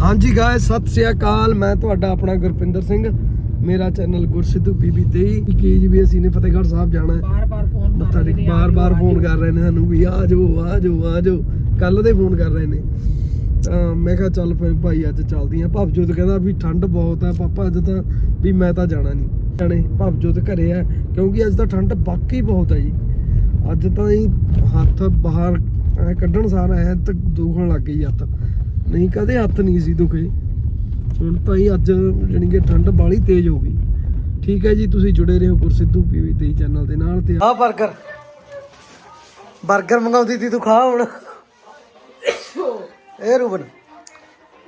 ਹਾਂਜੀ ਗਾਇਸ ਸਤਿ ਸ੍ਰੀ ਅਕਾਲ। ਮੈਂ ਤੁਹਾਡਾ ਆਪਣਾ ਗੁਰਪਿੰਦਰ ਸਿੰਘ। ਮੇਰਾ ਚੈਨਲ ਗੁਰਸਿੱਧੂ ਬੀਬੀ 23 ਕੇਜ ਵੀ ਅਸੀਂ ਨੇ ਫਤਿਹਗੜ੍ਹ ਸਾਹਿਬ ਜਾਣਾ ਹੈ। ਬਾਰ ਬਾਰ ਫੋਨ ਮੱਥਾ ਟੇਕ ਬਾਰ ਬਾਰ ਫੋਨ ਕਰ ਰਹੇ ਨੇ ਸਾਨੂੰ ਵੀ ਆ ਜਾਓ ਆ ਜਾਓ ਆ ਜਾਓ ਕੱਲ ਦੇ ਫੋਨ ਕਰ ਰਹੇ ਨੇ। ਤਾਂ ਮੈਂ ਕਿਹਾ ਚੱਲ ਫਿਰ ਭਾਈ ਅੱਜ ਚੱਲਦੀ ਆ ਭਵਜੋਤ ਕਹਿੰਦਾ ਵੀ ਠੰਡ ਬਹੁਤ ਆ ਪਾਪਾ ਅੱਜ ਤਾਂ ਵੀ ਮੈਂ ਤਾਂ ਜਾਣਾ ਨਹੀਂ। ਜਾਣੇ ਭਵਜੋਤ ਘਰੇ ਆ ਕਿਉਂਕਿ ਅੱਜ ਤਾਂ ਠੰਡ ਬਾਕੀ ਬਹੁਤ ਆ ਜੀ। ਅੱਜ ਤਾਂ ਹੀ ਹੱਥ ਬਾਹਰ ਕੱਢਣ ਸਾਰ ਐ ਤਾਂ ਦੁਖਣ ਲੱਗ ਗਈ ਹੱਥ। ਨਹੀਂ ਕਦੇ ਹੱਥ ਨਹੀਂ ਸੀ ਦੁਖੇ। ਹੁਣ ਤਾਂ ਹੀ ਅੱਜ ਜਾਨੀ ਕਿ ਠੰਡ ਬਾਲੀ ਤੇਜ਼ ਹੋ ਗਈ। ਠੀਕ ਹੈ ਜੀ ਤੁਸੀਂ ਜੁੜੇ ਰਹੋ ਗੁਰਸਿੱਧੂ ਪੀਵੀ ਤੇ ਚੈਨਲ ਦੇ ਨਾਲ ਤੇ ਆਹ 버ਗਰ 버ਗਰ ਮੰਗਾਉਂਦੀ ਤੀ ਤੂੰ ਖਾ ਹੁਣ। ਇਹ ਰੂਬਨ।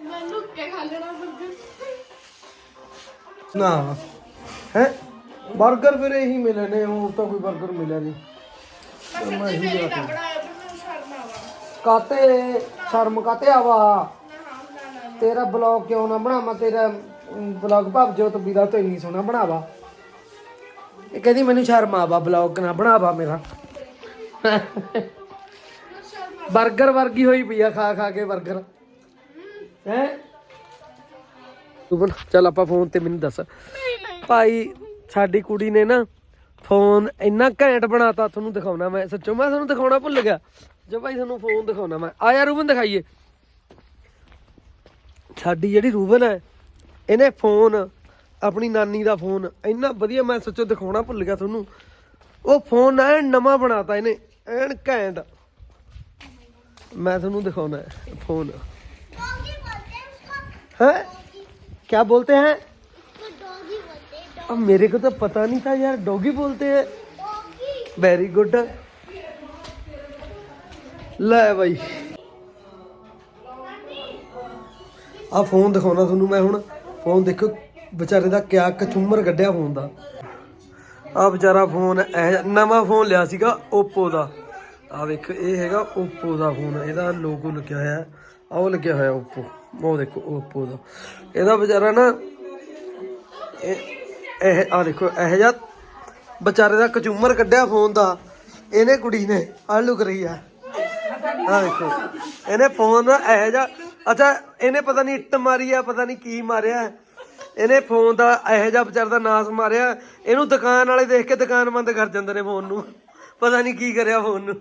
ਮੈਨੂੰ ਕੇ ਖਾ ਲੈਣਾ 버ਗਰ ਨਾ। ਹੈ? 버ਗਰ ਫਿਰ ਇਹੀ ਮਿਲਣੇ ਉਹ ਤਾਂ ਕੋਈ 버ਗਰ ਮਿਲਿਆ ਨਹੀਂ। ਮੈਂ ਸੱਚੀ ਮੇਰੀ ਕਾਤੇ ਸ਼ਰਮ ਕਾਤੇ ਆਵਾ? ਤੇਰਾ ਬਲੌਗ ਕਿਉਂ ਨਾ ਬਣਾਵਾਂ? ਤੇਰਾ ਬਲੌਗ ਭਾਵ ਜੋ ਵੀਰਾ ਤੋਂ ਇੰਨੀ ਸੋਹਣਾ ਬਣਾਵਾ। ਇਹ ਕਹਿੰਦੀ ਮੈਨੂੰ ਸ਼ਰਮ ਆਵਾ, ਬਲੌਗ ਨਾ ਬਣਾਵਾ ਮੇਰਾ। 버ਗਰ ਵਰਗੀ ਹੋਈ ਪਈ ਆ, ਖਾ ਖਾ ਕੇ 버ਗਰ ਹੈ? ਤੂੰ ਚੱਲ ਆਪਾਂ ਫੋਨ ਤੇ ਮੈਨੂੰ ਦੱਸ। ਭਾਈ, ਸਾਡੀ ਕੁੜੀ ਨੇ ਨਾ ਫੋਨ ਇੰਨਾ ਘੈਂਟ ਬਣਾਤਾ, ਤੁਹਾਨੂੰ ਦਿਖਾਉਣਾ ਮੈਂ। ਸੱਚੋ, ਮੈਂ ਤੁਹਾਨੂੰ ਦਿਖਾਉਣਾ ਭੁੱਲ ਗਿਆ। ਜੋ ਭਾਈ ਤੁਹਾਨੂੰ ਫੋਨ ਦਿਖਾਉਣਾ ਮੈਂ ਆ ਯਾਰ ਰੂਬਨ ਦਿਖਾਈਏ ਸਾਡੀ ਜਿਹੜੀ ਰੂਬਨ ਹੈ ਇਹਨੇ ਫੋਨ ਆਪਣੀ ਨਾਨੀ ਦਾ ਫੋਨ ਇੰਨਾ ਵਧੀਆ ਮੈਂ ਸੱਚੋ ਦਿਖਾਉਣਾ ਭੁੱਲ ਗਿਆ ਤੁਹਾਨੂੰ ਉਹ ਫੋਨ ਐ ਨਵਾਂ ਬਣਾਤਾ ਇਹਨੇ ਐਨ ਘੈਂਟ ਮੈਂ ਤੁਹਾਨੂੰ ਦਿਖਾਉਣਾ ਹੈ ਫੋਨ है क्या बोलते हैं अब मेरे को तो पता नहीं था यार डॉगी बोलते हैं वेरी गुड ਲੈ ਬਾਈ। ਆ ਫੋਨ ਦਿਖਾਉਣਾ ਤੁਹਾਨੂੰ ਮੈਂ ਹੁਣ। ਫੋਨ ਦੇਖੋ ਵਿਚਾਰੇ ਦਾ ਕਿਆ ਕਚੂਮਰ ਕੱਢਿਆ ਫੋਨ ਦਾ। ਆ ਵਿਚਾਰਾ ਫੋਨ ਇਹ ਨਵਾਂ ਫੋਨ ਲਿਆ ਸੀਗਾ, Oppo ਦਾ। ਆ ਵੇਖ ਇਹ ਹੈਗਾ Oppo ਦਾ ਫੋਨ ਇਹਦਾ ਲੋਗੋ ਲੱਗਿਆ ਹੋਇਆ ਹੈ। ਉਹ ਲੱਗਿਆ ਹੋਇਆ Oppo ਉਹ ਦੇਖੋ, Oppo ਦਾ। ਇਹਦਾ ਵਿਚਾਰਾ ਨਾ, ਇਹ ਆ ਦੇਖੋ, ਇਹ ਜਿਹਾ ਵਿਚਾਰੇ ਦਾ ਕਚੂਮਰ ਕੱਢਿਆ ਫੋਨ ਦਾ। ਇਹਨੇ ਕੁੜੀ ਨੇ ਆ ਲੁਕ ਰਹੀ ਆ ਆ ਦੇਖੋ, ਇਹਨੇ ਫੋਨ ਦਾ ਇਹ ਜਿਹਾ, ਅੱਛਾ, ਇਹਨੇ ਪਤਾ ਨਹੀਂ ਇੱਟ ਮਾਰੀ ਆ, ਪਤਾ ਨਹੀਂ ਕੀ ਮਾਰਿਆ। ਇਹਨੇ ਫੋਨ ਦਾ ਇਹ ਜਿਹਾ ਵਿਚਾਰ ਦਾ ਨਾਸ ਮਾਰਿਆ। ਇਹਨੂੰ ਦੁਕਾਨ ਵਾਲੇ ਦੇਖ ਕੇ ਦੁਕਾਨ ਬੰਦ ਕਰ ਜਾਂਦੇ ਨੇ ਫੋਨ ਨੂੰ। ਪਤਾ ਨਹੀਂ ਕੀ ਕਰਿਆ ਫੋਨ ਨੂੰ।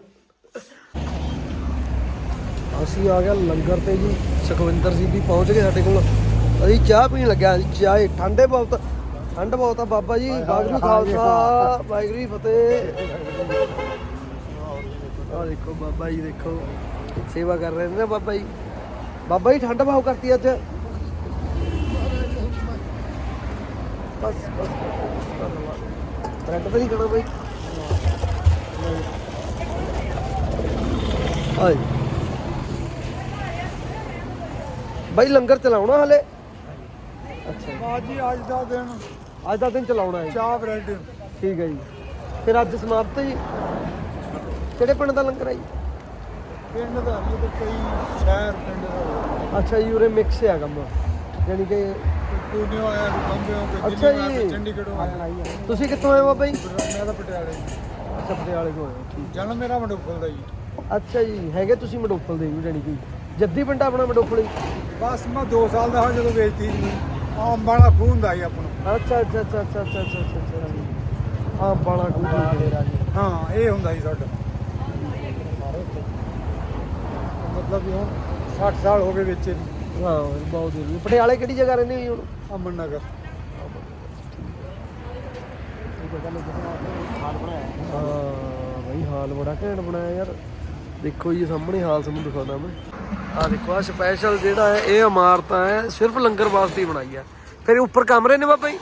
ਅਸੀਂ ਆ ਗਿਆ ਲੰਗਰ ਤੇ ਜੀ, ਸੁਖਵਿੰਦਰ ਜੀ ਵੀ ਪਹੁੰਚ ਗਏ ਸਾਡੇ ਕੋਲ। ਅਸੀਂ ਚਾਹ ਪੀਣ ਲੱਗਿਆ ਜੀ ਚਾਹ ਠੰਡੇ ਬਹੁਤ, ਠੰਡ ਬਹੁਤ ਆ ਬਾਬਾ ਜੀ, ਵਾਹਿਗੁਰੂ ਖਾਲਸਾ, ਵਾਹਿਗੁਰੂ ਫਤਿਹ। ਆ ਦੇਖੋ ਬਾਬਾ ਜੀ ਦੇਖੋ। ਸੇਵਾ ਕਰ ਰਹੇ ਨੇ ਨਾ ਬਾਬਾ ਜੀ। ਬਾਬਾ ਜੀ ਠੰਡ ਭਾਵ ਕਰਤੀ ਅੱਜ। ਬਸ ਬਸ ਧੰਨਵਾਦ। ਤਾਂ ਨਹੀਂ ਕਰਨਾ ਬਾਈ। ਆਏ। ਬਾਈ ਲੰਗਰ ਚਲਾਉਣਾ ਹਲੇ? ਅੱਛਾ। ਅੱਜ ਅੱਜ ਦਾ ਦਿਨ। ਅੱਜ ਦਾ ਦਿਨ ਚਲਾਉਣਾ ਹੈ। ਚਾਹ ਬ੍ਰੈਡ। ਠੀਕ ਹੈ ਜੀ। ਫਿਰ ਅੱਜ ਸਮਾਪਤ ਜੀ। ਕਿਹੜੇ ਪਿੰਡ ਦਾ ਲੰਗਰ ਆ ਜੀ ਪਿੰਡ ਦਾ ਨਹੀਂ ਤੇ ਕਈ ਸ਼ਹਿਰ ਪਿੰਡ ਦਾ ਅੱਛਾ ਜੀ ਉਰੇ ਮਿਕਸ ਆ ਕੰਮ ਯਾਨੀ ਕਿ ਪੂਨਿਓ ਆਇਆ ਬੰਬੇ ਅੱਛਾ ਜੀ। ਚੰਡੀਗੜ੍ਹੋਂ ਆਇਆ ਤੁਸੀਂ ਕਿੱਥੋਂ ਆਏ ਹੋ ਬਾਬਾ ਮੈਂ ਤਾਂ ਪਟਿਆਲੇ ਅੱਛਾ ਪਟਿਆਲੇ ਤੋਂ ਆਏ ਠੀਕ ਜਨਮ ਮੇਰਾ ਮਡੋਕਲ ਦਾ ਜੀ ਅੱਛਾ ਜੀ ਹੈਗੇ ਤੁਸੀਂ ਮਡੋਫਲ ਦੇ ਵੀ ਜਾਣੀ ਕਿ ਜੱਦੀ ਪਿੰਡ ਆਪਣਾ ਮਡੋਫਲ ਜੀ ਬਸ ਮੈਂ 2 ਸਾਲ ਦਾ ਹਾਂ ਜਦੋਂ ਵੇਚਤੀ ਸੀ ਆਮ ਵਾਲਾ ਖੂਨ ਦਾ ਹੀ ਆਪਾਂ ਅੱਛਾ ਅੱਛਾ ਅੱਛਾ ਅੱਛਾ ਅੱਛਾ ਅੱਛਾ ਅੱਛਾ, ਅੱਛਾ ਆ ਬਾਲਾ ਕੁਝ ਹਾਂ ਇਹ ਹੁੰਦਾ ਜੀ ਸਾਡਾ ਮਤਲਬ ਵੀ ਹੁਣ 60 ਸਾਲ ਹੋ ਗਏ ਵੇਚੇ ਨੂੰ ਹਾਂ ਬਹੁਤ ਜ਼ਰੂਰੀ। ਪਟਿਆਲੇ ਕਿਹੜੀ ਜਗ੍ਹਾ ਰਹਿੰਦੇ ਹੋ ਜੀ ਹੁਣ? ਅਮਨ ਨਗਰ ਹਾਂ। ਬਈ ਹਾਲ ਬੜਾ ਘੈਂਟ ਬਣਾਇਆ ਯਾਰ। ਦੇਖੋ ਜੀ ਸਾਹਮਣੇ ਹਾਲ ਤੁਹਾਨੂੰ ਦਿਖਾਉਂਦਾ ਮੈਂ। ਆ ਦੇਖੋ ਆ ਸਪੈਸ਼ਲ ਜਿਹੜਾ ਹੈ ਇਹ ਇਮਾਰਤ ਹੈ ਸਿਰਫ ਲੰਗਰ ਵਾਸਤੇ ਹੀ ਬਣਾਈ ਹੈ ਫਿਰ ਉੱਪਰ ਕਮਰੇ ਨੇ ਬਾਬਾ ਜੀ?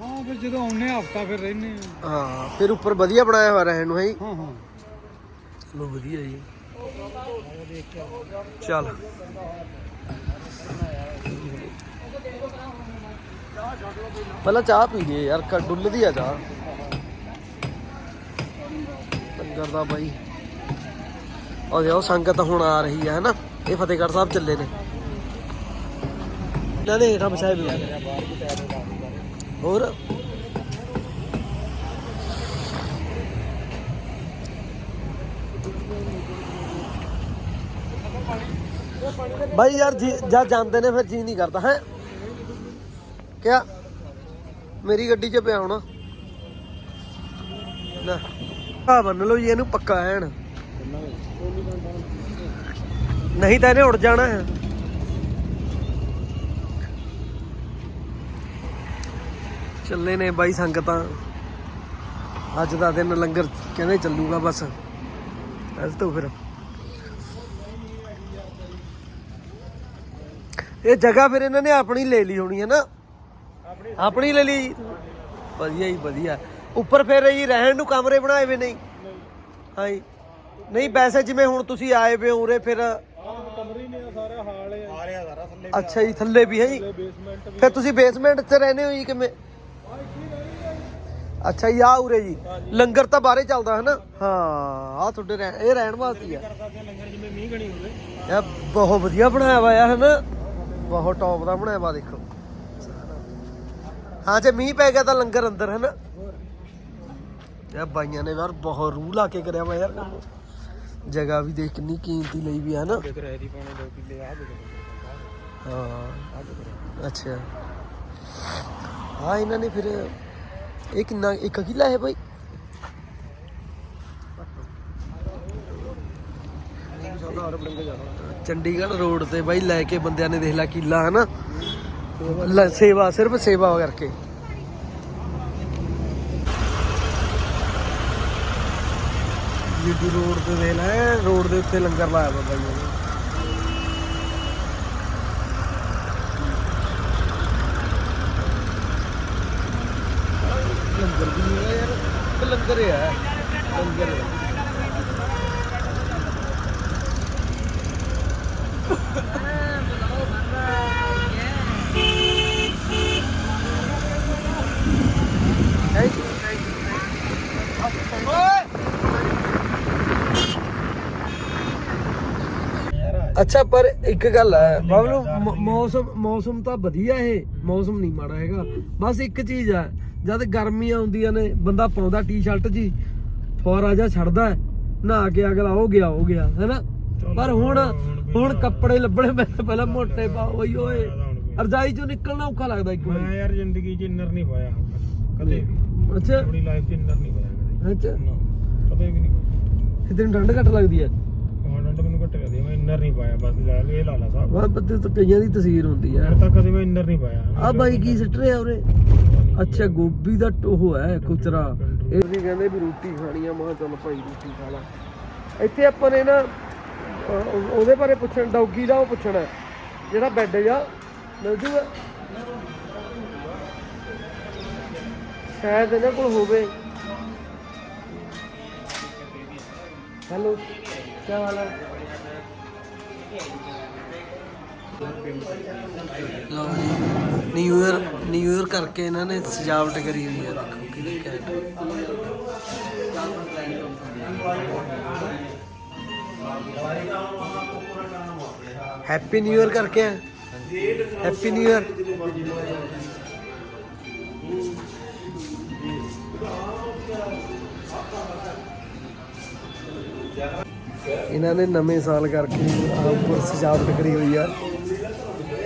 ਹਾਂ ਫਿਰ ਜਦੋਂ ਆਉਨੇ ਹਫਤਾ ਫਿਰ ਰਹਿੰਦੇ ਆ ਹਾਂ ਫਿਰ ਉੱਪਰ ਵਧੀਆ ਬਣਾਇਆ ਹੋਇਆ ਰਹਿਣ ਨੂੰ ਹੈ ਜੀ। ਹਾਂ ਹਾਂ। ਚਲੋ ਵਧੀਆ ਜੀ। ਚੱਲ। ਪਹਿਲਾਂ ਚਾਹ ਪੀ ਲਈਏ ਯਾਰ, ਕ- ਡੁੱਲਦੀ ਆ ਚਾਹ। ਲੰਗਰ ਦਾ ਬਾਈ। ਉਹ ਦੇਖੋ, ਸੰਗਤ ਹੁਣ ਆ ਰਹੀ ਹੈ ਹਨਾ? ਇਹ ਫਤਿਹਗੜ੍ਹ ਸਾਹਿਬ ਚੱਲੇ ਨੇ। ਇਹਨਾਂ ਨੇ ਹੇਠਾਂ ਵਿਛਾਏ ਵੀ ਹੋਰ? ਬਾਈ ਯਾਰ ਜੀ, ਜਦ ਜਾਂਦੇ ਨੇ ਫਿਰ ਜੀ ਨਹੀਂ ਕਰਦਾ, ਹੈ? ਕਿਆ? ਮੇਰੀ ਗੱਡੀ 'ਚ ਪਿਆ ਹੋਣਾ। ਨਾ ਆ ਬੰਨ ਲਓ ਜੀ, ਇਹਨੂੰ ਪੱਕਾ ਐਨ। ਨਹੀਂ ਤਾਂ ਇਹਨੇ ਉੜ ਜਾਣਾ ਹੈ। ਚੱਲੇ ਨੇ ਬਾਈ ਸੰਗਤਾਂ। ਅੱਜ ਦਾ ਦਿਨ ਲੰਗਰ ਕਹਿੰਦੇ ਚੱਲੂਗਾ ਬਸ? ਅੱਜ ਤੋਂ ਫਿਰ। ਇਹ ਜਗ੍ਹਾ ਫਿਰ ਇਹਨਾਂ ਨੇ ਆਪਣੀ ਲੈ ਲਈ ਹੋਣੀ ਹੈ ਨਾ? ਆਪਣੀ ਲੈ ਲਈ। ਵਧੀਆ ਹੀ ਵਧੀਆ। ਉੱਪਰ ਫਿਰ ਜੀ ਰਹਿਣ ਨੂੰ ਕਮਰੇ ਬਣਾਏ ਵੇ ਨਹੀਂ? ਹਾਂਜੀ। ਨਹੀਂ ਵੈਸੇ ਜਿਵੇਂ ਹੁਣ ਤੁਸੀਂ ਆਏ ਵੇ ਉਰੇ ਫਿਰ ਕਮਰੇ ਨੇ ਸਾਰਾ ਹਾਲ ਹੈ ਆ। ਰਿਹਾ ਸਾਰਾ ਥੱਲੇ ਅੱਛਾ ਜੀ ਥੱਲੇ ਵੀ ਹੈ ਜੀ। ਫਿਰ ਤੁਸੀਂ ਬੇਸਮੈਂਟ 'ਚ ਰਹਿੰਦੇ ਹੋ ਜੀ ਕਿਵੇਂ? ਅੱਛਾ ਜੀ ਆ ਉਰੇ ਜੀ। ਲੰਗਰ ਤਾਂ ਬਾਹਰੇ ਚੱਲਦਾ ਹੈ ਨਾ ਹਾਂ ਆ ਤੁਹਾਡੇ ਇਹ ਰਹਿਣ ਵਾਸਤੇ ਆ। ਕਰਦੇ ਲੰਗਰ ਜਿਵੇਂ ਮੀਂਹ ਗਣੀ ਹੋਵੇ। ਇਹ ਬਹੁਤ ਵਧੀਆ ਬਣਾਇਆ ਹੋਇਆ ਹੈ ਨਾ ਬਹੁਤ ਟੌਪ ਦਾ ਬਣਾਇਆ ਵਾ ਦੇਖੋ। ਹਾਂ ਜੇ ਮੀਂਹ ਪੈ ਗਿਆ ਤਾਂ ਲੰਗਰ ਅੰਦਰ ਹੈ ਨਾ ਇਹ ਬਾਈਆਂ ਨੇ ਯਾਰ ਬਹੁਤ ਰੂਹ ਲਾ ਕੇ ਕਰਿਆ ਵਾ ਯਾਰ। ਜਗ੍ਹਾ ਵੀ ਦੇਖ ਕਿੰਨੀ ਕੀਮਤੀ ਲਈ ਵੀ ਹੈ। ਨਾ ਹਾਂ ਅੱਛਾ। ਹਾਂ ਇਹਨਾਂ ਨੇ ਫਿਰ ਇਹ ਕਿੰਨਾ ਇੱਕ ਕਿੱਲਾ ਹੈ ਭਾਈ ਚੰਡੀਗੜ੍ਹ ਰੋਡ ਤੇ ਬਾਈ ਲੈ ਕੇ ਬੰਦਿਆਂ ਨੇ ਦੇਖ ਲਿਆ ਕਿਲਾ ਹਨਾ ਲੈ ਸੇਵਾ, ਸਿਰਫ ਸੇਵਾ ਕਰਕੇ। ਜੀਡੀ ਰੋਡ ਤੇ ਦੇਖ ਲੈ, ਰੋਡ ਦੇ ਉੱਤੇ ਲੰਗਰ ਲਾਇਆ ਵਾ ਬਾਈ ਨੇ। ਲੰਗਰ ਵੀ ਨਹੀਂ ਯਾਰ ਲੰਗਰ ਹੈ ਲੰਗਰ ਹੈ ਥੈਂਕ ਯੂ ਥੈਂਕ ਯੂ ਅੱਛਾ ਪਰ ਇੱਕ ਗੱਲ ਹੈ ਬਾਬਲੂ ਮੌਸਮ ਮੌਸਮ ਤਾਂ ਵਧੀਆ ਇਹ ਮੌਸਮ ਨਹੀਂ ਮਾੜਾ ਹੈਗਾ। ਬਸ ਇੱਕ ਚੀਜ਼ ਹੈ ਜਦ ਗਰਮੀਆਂ ਹੁੰਦੀਆਂ ਨੇ ਬੰਦਾ ਪਾਉਂਦਾ ਟੀ-ਸ਼ਰਟ ਜੀ ਫੌਰਾ ਜਾ ਛੱਡਦਾ ਨਹਾ ਕੇ ਅਗਲਾ ਹੋ ਗਿਆ ਹੋ ਗਿਆ ਹੈਨਾ? ਪਰ ਹੁਣ ਹੁਣ ਕੱਪੜੇ ਲੱਭਣੇ ਪੈਂਦੇ ਪਹਿਲਾਂ ਮੋਟੇ ਪਾ ਓਏ ਓਏ। ਰਜਾਈ ਚੋਂ ਨਿਕਲਣਾ ਔਖਾ ਲੱਗਦਾ ਇੱਕ ਮੈਂ ਯਾਰ ਜ਼ਿੰਦਗੀ 'ਚ ਇੰਨਰ ਨਹੀਂ ਪਾਇਆ। ਕਦੇ ਅੱਛਾ। ਆਪਣੀ ਲਾਈਫ 'ਚ ਇੰਨਰ ਨਹੀਂ ਪਾਇਆ ਅੱਛਾ। ਕਦੇ ਵੀ ਨਹੀਂ ਕਿਤੇ ਠੰਡ ਘੱਟ ਲੱਗਦੀ ਹੈ? ਇੰਨਰ ਨਹੀਂ ਪਾਇਆ ਬਸ ਲੈ ਇਹ ਲਾ ਲਾ ਸਾਹਿਬ ਵਾਹ ਬੱਤੇ ਤਾਂ ਕਈਆਂ ਦੀ ਤਸਵੀਰ ਹੁੰਦੀ ਹੁਣ ਤੱਕ ਕਦੇ ਮੈਂ ਇੰਨਰ ਨਹੀਂ ਪਾਇਆ। ਆ ਬਾਈ ਕੀ ਸਿੱਟ ਰਿਹਾ ਉਰੇ? ਅੱਛਾ ਗੋਭੀ ਦਾ ਉਹ ਹੈ ਕੁਚਰਾ ਇਹ ਵੀ ਕਹਿੰਦੇ ਵੀ ਰੋਟੀ ਖਾਣੀ ਆ ਮਾਂ ਚੱਲ ਭਾਈ ਰੋਟੀ ਖਾ ਲਾ। ਇੱਥੇ ਆਪਾਂ ਨੇ ਨਾ ਅਹ, ਉਹਦੇ ਬਾਰੇ ਪੁੱਛਣ ਡੌਗੀ ਦਾ ਉਹ ਪੁੱਛਣਾ। ਜਿਹੜਾ ਬੈੱਡ ਜਾ ਮਿਲ ਜੂਗਾ? ਸ਼ਾਇਦ ਇਹਨਾਂ ਕੋਲ ਹੋਵੇ। ਹੈਲੋ ਕੀ ਹਾਲ ਹੈ ਲਓ ਜੀ ਨਿਊ ਇਅਰ ਨਿਊ ਇਅਰ ਕਰਕੇ ਇਹਨਾਂ ਨੇ ਸਜਾਵਟ ਕਰੀ ਹੋਈ ਹੈ ਦੇਖੋ ਕਿਹਦੀ ਕੈਟ ਹੈਪੀ ਨਿਊ ਇਅਰ ਕਰਕੇ ਆ ਹੈਪੀ ਨਿਊ ਇਅਰ ਇਹਨਾਂ ਨੇ ਨਵੇਂ ਸਾਲ ਕਰਕੇ ਉੱਪਰ ਸਜਾਵਟ ਕਰੀ ਹੋਈ ਆ।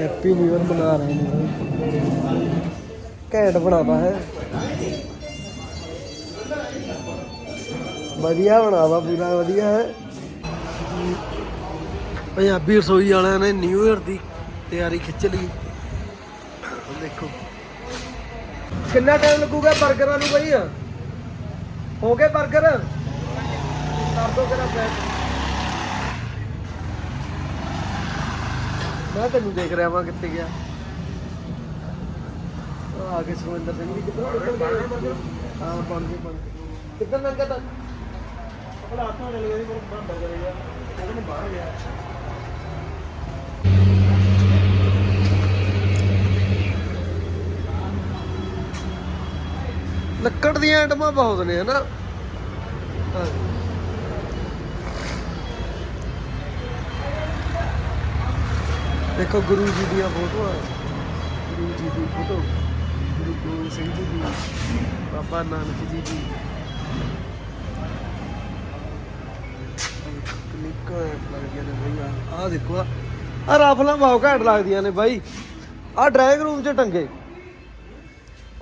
ਹੈਪੀ ਨਿਊ ਇਅਰ ਮਨਾ ਰਹੇ ਨੇ। ਘੈਂਟ ਬਣਾਵਾ ਹੈ। ਵਧੀਆ ਬਣਾਵਾ ਪੂਰਾ, ਵਧੀਆ ਹੈ। ਪੰਜਾਬੀ ਰਸੋਈ ਵਾਲਿਆਂ ਨੇ ਨਿਊ ਇਅਰ ਦੀ ਤਿਆਰੀ ਖਿੱਚ ਲਈ। ਦੇਖੋ। ਕਿੰਨਾ ਟਾਈਮ ਲੱਗੂਗਾ 버ਗਰਾਂ ਨੂੰ ਬਈ? ਹੋ ਗਏ 버ਗਰ ਕਰ ਦੋ ਕਿਹੜਾ ਪੈਕ ਮੈਂ ਤੈਨੂੰ ਦੇਖ ਰਿਹਾ ਵਾਂ ਕਿੱਥੇ ਗਿਆ। ਆ ਕੇ ਸੁਰਿੰਦਰ ਸਿੰਘ ਵੀ ਕਿੱਧਰ ਹਾਂ ਬਣ ਗਏ ਬਣ ਗਏ। ਕਿੱਧਰ ਲੰਘਿਆ ਤਾਂ? ਆਪਣਾ ਹੱਥੋਂ ਚਲੇ ਗਏ ਪਰ ਬੰਦ ਕਰ ਗਿਆ। ਉਹਨੇ ਬਾਹਰ ਗਿਆ। ਲੱਕੜ ਦੀਆਂ ਆਈਟਮਾਂ ਬਹੁਤ ਨੇ ਹਨਾ? ਹਾਂ। ਦੇਖੋ ਗੁਰੂ ਜੀ ਦੀਆਂ ਫੋਟੋਆਂ ਗੁਰੂ ਜੀ ਦੀ ਫੋਟੋ, ਗੁਰੂ ਗੋਬਿੰਦ ਸਿੰਘ ਜੀ ਦੀ, ਬਾਬਾ ਨਾਨਕ ਜੀ ਦੀ। ਕਲਿੱਕਾਂ ਲੱਗਦੀਆਂ ਨੇ ਬਈ ਆਹ ਦੇਖੋ ਆ ਰਫਲਾਂ ਬਹੁਤ ਘੈਂਟ ਲੱਗਦੀਆਂ ਨੇ ਬਾਈ। ਆ ਡਰਾਇੰਗ ਰੂਮ 'ਚ ਟੰਗੇ।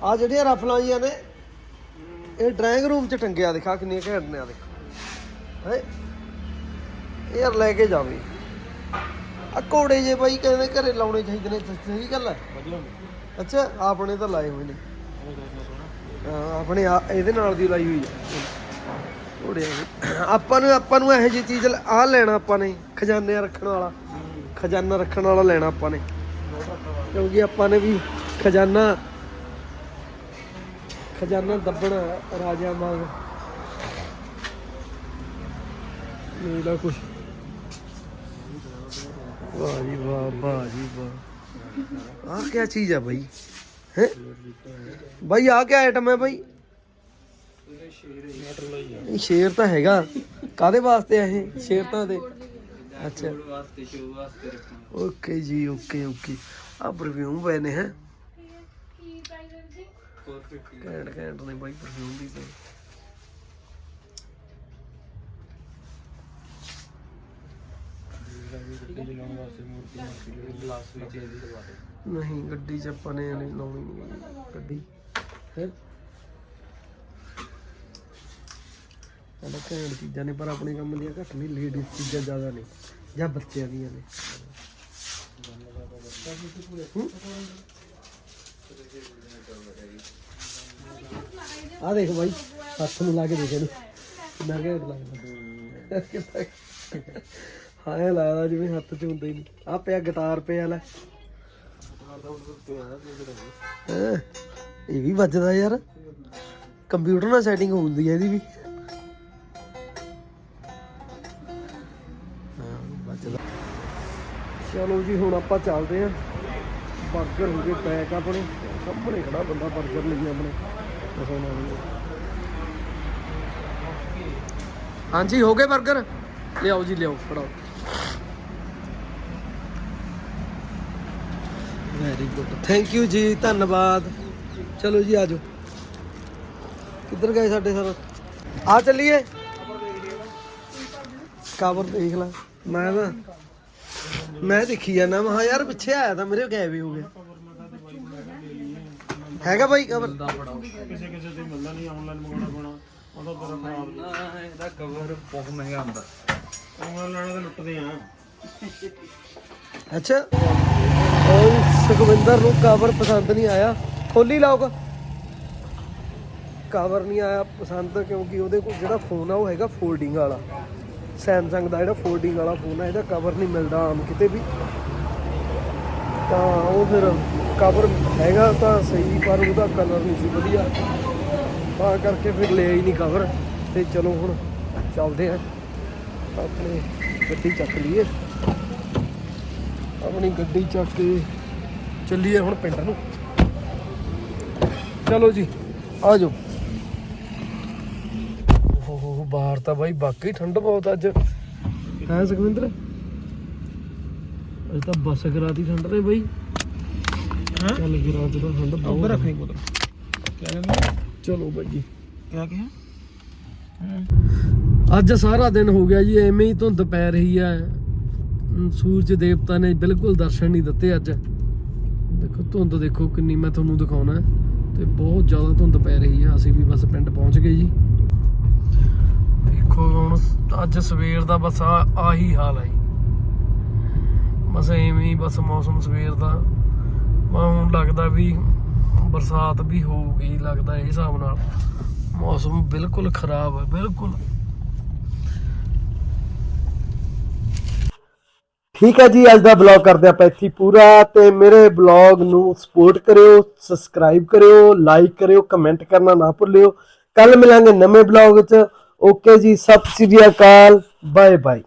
ਆ ਜਿਹੜੀਆਂ ਰਾਫਲਾਂ ਜੀਆਂ ਨੇ, ਇਹ ਡਰਾਇੰਗ ਰੂਮ 'ਚ ਟੰਗਿਆ, ਦਿਖਾ ਕਿੰਨੀਆਂ ਘੈਂਟ ਨੇ ਆ ਦੇਖ। ਹੈ? ਇਹ ਯਾਰ ਲੈ ਕੇ ਜਾਵੇ। ਆ ਕੋੜੇ ਜੇ ਬਾਈ ਕਹਿੰਦੇ ਘਰੇ ਲਾਉਣੇ ਚਾਹੀਦੇ ਨੇ ਸਹੀ ਗੱਲ ਹੈ? ਅੱਛਾ ਆਪਣੇ ਤਾਂ ਲਾਏ ਹੋਏ ਨੇ। ਹਾਂ ਆਪਣੇ ਆ- ਇਹਦੇ ਨਾਲ ਦੀ ਲਾਈ ਹੋਈ ਆ। ਘੋੜੇ ਆਪਾਂ ਨੂੰ ਆਪਾਂ ਨੂੰ ਇਹੋ ਜਿਹੀ ਚੀਜ਼ ਆ ਲੈਣਾ ਆਪਾਂ ਨੇ ਖਜ਼ਾਨੇ ਰੱਖਣ ਵਾਲਾ। ਖਜ਼ਾਨਾ ਰੱਖਣ ਵਾਲਾ ਲੈਣਾ ਆਪਾਂ ਨੇ। ਕਿਉਂਕਿ ਆਪਾਂ ਨੇ ਵੀ ਖਜ਼ਾਨਾ ਖਜ਼ਾਨਾ ਦੱਬਣਾ ਰਾਜਾ ਵਾਂਗ। ਮੇਰਾ ਕੁਛ ਵਾਹ ਜੀ ਵਾਹ ਵਾਹ ਜੀ ਵਾਹ। ਆਹ ਕੀ ਚੀਜ਼ ਆ ਬਾਈ? ਹੈ? ਬਾਈ ਆ ਕੀ ਆਈਟਮ ਹੈ ਬਾਈ? ਇਹ ਸ਼ੇਰ ਤਾਂ ਹੈਗਾ। ਕਾਦੇ ਵਾਸਤੇ ਆ ਇਹ? ਸ਼ੇਰ ਤਾਂ ਦੇ। ਅੱਛਾ। ਵਾਸਤੇ ਸ਼ੋਅ ਵਾਸਤੇ ਰੱਖਣਾ ਓਕੇ ਜੀ, ਓਕੇ ਓਕੇ। ਆ ਪਰਫਿਊਮ ਪਏ ਨੇ, ਹੈ? ਘੈਂਟ ਘੈਂਟ ਨੇ ਬਾਈ ਪਰਫਿਊਮ ਵੀ ਪਏ ਗਲਾਸ ਵਿੱਚ ਇਹਦੀ। ਲਵਾ ਦੇ ਨਹੀਂ ਗੱਡੀ ਚ ਆਪਾਂ ਨੇ ਨਹੀਂ ਲਾਉਣੀ ਨਹੀਂ ਗੱਡੀ। ਹੈ? ਕਹਿੰਦਾ ਘੈਂਟ ਚੀਜ਼ਾਂ ਨੇ ਪਰ ਆਪਣੇ ਕੰਮ ਦੀਆਂ ਘੱਟ ਨਹੀਂ ਲੇਡੀਜ਼ ਚੀਜ਼ਾਂ ਜ਼ਿਆਦਾ ਨੇ ਜਾਂ ਬੱਚਿਆਂ ਦੀਆਂ ਨੇ। ਹੂੰ? ਆ ਦੇਖ ਬਾਈ ਹੱਥ ਨੂੰ ਲਾ ਕੇ ਦੇਖ ਇਹਨੂੰ। ਕਿੰਨਾ ਘੈਂਟ ਲੱਗਦਾ। ਹਾਏ ਲੱਗਦਾ ਜਿਵੇਂ ਹੱਥ 'ਚ ਹੁੰਦਾ ਹੀ ਨਹੀਂ। ਆ ਪਿਆ ਗਿਟਾਰ ਪਿਆ, ਲੈ। ਹੈਂ? ਇਹ ਵੀ ਵੱਜਦਾ ਯਾਰ। ਕੰਪਿਊਟਰ ਨਾਲ ਸੈਟਿੰਗ ਹੁੰਦੀ ਹੈ ਇਹਦੀ ਵੀ। ਚਲੋ ਜੀ, ਹੁਣ ਆਪਾਂ ਚੱਲਦੇ ਆਂ ਬਰਗਰ ਹੋ ਗਏ ਪੈਕ ਆਪਣੇ। ਸਾਹਮਣੇ ਖੜਾ ਬੰਦਾ 버ਗਰ ਲਈ ਆਪਣੇ। ਹਾਂਜੀ, ਹੋ ਗਏ ਬਰਗਰ। ਲਿਆਓ ਜੀ, ਲਿਆਓ, ਫੜਾਓ। ਵੈਰੀ ਗੁੱਡ ਥੈਂਕ ਯੂ ਜੀ ਧੰਨਵਾਦ। ਚਲੋ ਜੀ ਆਜੋ ਕਿੱਧਰ ਗਏ ਸਾਡੇ ਸਰ? ਆ ਚੱਲੀਏ। ਕਵਰ ਦੇਖ ਲੈ। ਮੈਂ ਤਾਂ ਮੈਂ ਦੇਖੀ ਜਾਂਦਾ ਮੈਂ ਕਿਹਾ ਯਾਰ ਪਿੱਛੇ ਆਇਆ ਤਾਂ ਮੇਰੇ ਗਾਇਬ ਹੀ ਹੋ ਗਿਆ ਹੈਗਾ ਬਾਈ ਕਵਰ ਕਿਸੇ ਕਿਸੇ ਤੇ ਮਿਲਦਾ ਨਹੀਂ ਆਨਲਾਈਨ ਮੰਗਾਉਣਾ ਪੈਣਾ ਉਹਦਾ ਬੜਾ ਖਰਾਬ ਨਾ ਇਹਦਾ ਕਵਰ ਬਹੁਤ ਮਹਿੰਗਾ ਆਉਂਦਾ ਆਨਲਾਈਨ ਲੈਣਾ ਤਾਂ ਲੁੱਟਦੇ ਆ। ਅੱਛਾ। ਉਹ ਸੁਖਵਿੰਦਰ ਨੂੰ ਕਵਰ ਪਸੰਦ ਨਹੀਂ ਆਇਆ। ਖੋਲੀ ਲਾਓਗਾ ਕਵਰ ਨਹੀਂ ਆਇਆ, ਪਸੰਦ ਕਿਉਂਕਿ ਉਹਦੇ ਕੋਲ ਜਿਹੜਾ ਫੋਨ ਆ, ਉਹ ਹੈਗਾ ਫੋਲਡਿੰਗ ਵਾਲਾ। ਸੈਮਸੰਗ ਦਾ ਜਿਹੜਾ ਫੋਲਡਿੰਗ ਵਾਲਾ ਫੋਨ ਆ, ਇਹਦਾ ਕਵਰ ਨਹੀਂ ਮਿਲਦਾ ਆਮ ਕਿਤੇ ਵੀ। ਤਾਂ ਉਹ ਫਿਰ ਕਵਰ ਹੈਗਾ ਤਾਂ ਸਹੀ, ਪਰ ਉਹਦਾ ਕਲਰ ਨਹੀਂ ਸੀ ਵਧੀਆ। ਤਾਂ ਕਰਕੇ ਫਿਰ ਲਿਆ ਹੀ ਨਹੀਂ ਕਵਰ ਤੇ ਚਲੋ ਹੁਣ ਚੱਲਦੇ ਆ। ਆਪਣੇ ਗੱਡੀ ਚੱਕ ਲਈਏ। ਆਪਣੀ ਗੱਡੀ ਚੱਕ ਕੇ ਚੱਲੀਏ ਹੁਣ ਪਿੰਡ ਨੂੰ। ਚਲੋ ਜੀ ਆ ਜਾਓ। ਓਹ ਬਾਹਰ ਤਾਂ ਬਾਈ ਵਾਕਈ ਠੰਡ ਬਹੁਤ ਅੱਜ। ਹੈ ਸੁਖਵਿੰਦਰ? ਅੱਜ ਤਾਂ ਬੱਸ ਕਰਾਤੀ ਠੰਡ ਨੇ ਬਾਈ। ਹਾਂ? ਚੱਲ ਗਿਰਾ ਤੇ ਤਾਂ ਠੰਡ ਬਹੁਤ ਰੱਖਣੀ ਬੋਤਲ। ਚਲੋ ਬਾਈ ਜੀ। ਕਿਆ ਕਿਹਾ? ਅੱਜ ਸਾਰਾ ਦਿਨ ਹੋ ਗਿਆ ਜੀ ਐਵੇਂ ਹੀ ਧੁੰਦ ਪੈ ਰਹੀ ਹੈ ਸੂਰਜ ਦੇਵਤਾ ਨੇ ਬਿਲਕੁਲ ਦਰਸ਼ਨ ਨਹੀਂ ਦਿੱਤੇ ਅੱਜ। ਦੇਖੋ, ਧੁੰਦ ਦੇਖੋ ਕਿੰਨੀ ਮੈਂ ਤੁਹਾਨੂੰ ਦਿਖਾਉਣਾ। ਹੈ ਤੇ ਬਹੁਤ ਜ਼ਿਆਦਾ ਧੁੰਦ ਪੈ ਰਹੀ ਆ। ਅਸੀਂ ਵੀ ਬਸ ਪਿੰਡ ਪਹੁੰਚ ਗਏ ਜੀ। ਦੇਖੋ ਹੁਣ ਅੱਜ ਸਵੇਰ ਦਾ ਬਸ ਆ, ਆਹੀ ਹਾਲ ਹੈ ਜੀ। ਬਸ ਐਵੇਂ ਹੀ ਬਸ ਮੌਸਮ ਸਵੇਰ ਦਾ। ਮੈਂ ਹੁਣ ਲੱਗਦਾ ਵੀ ਬਰਸਾਤ ਵੀ ਹੋਊਗੀ, ਲੱਗਦਾ ਇਹ ਹਿਸਾਬ ਨਾਲ। ਮੌਸਮ ਬਿਲਕੁਲ ਖਰਾਬ ਹੈ ਬਿਲਕੁਲ। ਠੀਕ ਹੈ ਜੀ, ਅੱਜ ਦਾ ਬਲੌਗ ਕਰਦੇ ਆਪਾਂ ਇੱਥੇ ਪੂਰਾ। ਤੇ ਮੇਰੇ ਬਲੌਗ ਨੂੰ ਸਪੋਰਟ ਕਰਿਓ ਸਬਸਕ੍ਰਾਈਬ ਕਰਿਓ ਲਾਈਕ ਕਰਿਓ ਕਮੈਂਟ ਕਰਨਾ ਨਾ ਭੁੱਲਿਓ। ਕੱਲ ਮਿਲਾਂਗੇ ਨਵੇਂ ਬਲੌਗ ਵਿੱਚ ਓਕੇ ਜੀ, ਸਤਿ ਸ੍ਰੀ ਅਕਾਲ ਬਾਏ ਬਾਏ